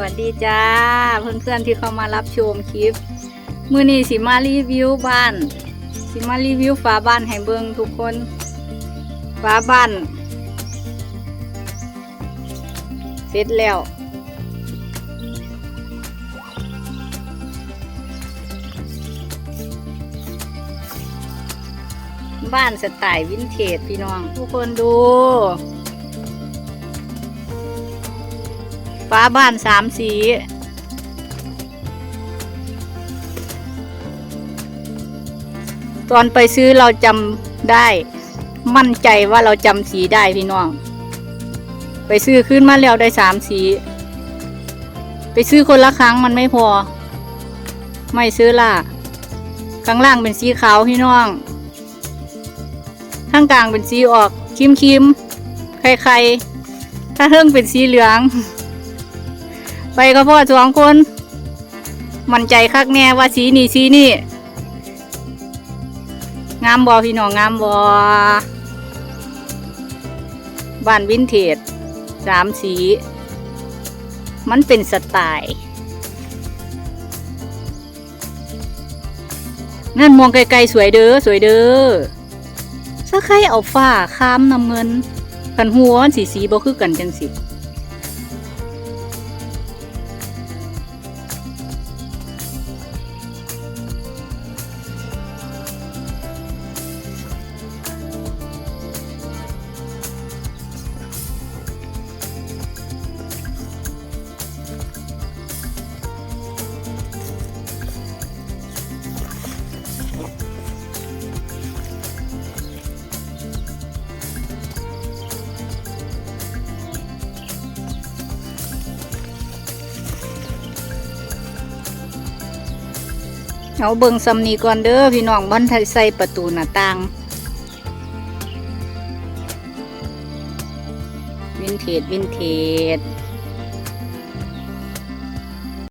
วัสดีจ้า เพื่อนๆที่เข้ามารับชมคลิป มือนี้สิมารีวิวบ้าน สิมารีวิวฝาบ้านให้เบิ่งทุกคนฝาบ้านเสร็จแล้วบ้านสไตล์วินเทจพี่น้อง ทุกคนดู ฟ้าบ้านสามสี ตอนไปซื้อเราจำได้ มั่นใจว่าเราจำสีได้พี่น้อง ไปซื้อขึ้นมาแล้วได้สามสี ไปซื้อคนละครั้งมันไม่พอ ไม่ซื้อล่ะข้างล่างเป็นสีขาวพี่น้อง ข้างกลางเป็นสีออกคิมคิมๆไข่ๆถ้าเทิงเป็นสีเหลือง ไปก็พ่อสองคน มั่นใจคักแน่ว่าสีนี่สีนี่ งามบอพี่น้องงามบอบ้านวินเทจสามสี มันเป็นสไตล์นั่นมองไกลๆสวยเด้อสวยเด้อสักใครเอาฝ้าค้ามน้ำเงิน กันหัวสีสีบ่คือกันจังสิ เอาเบิ่งซำนี้ก่อนเด้อพี่น้องบ้านไทยใส่ประตูหน้าต่างวินเทจวินเทจ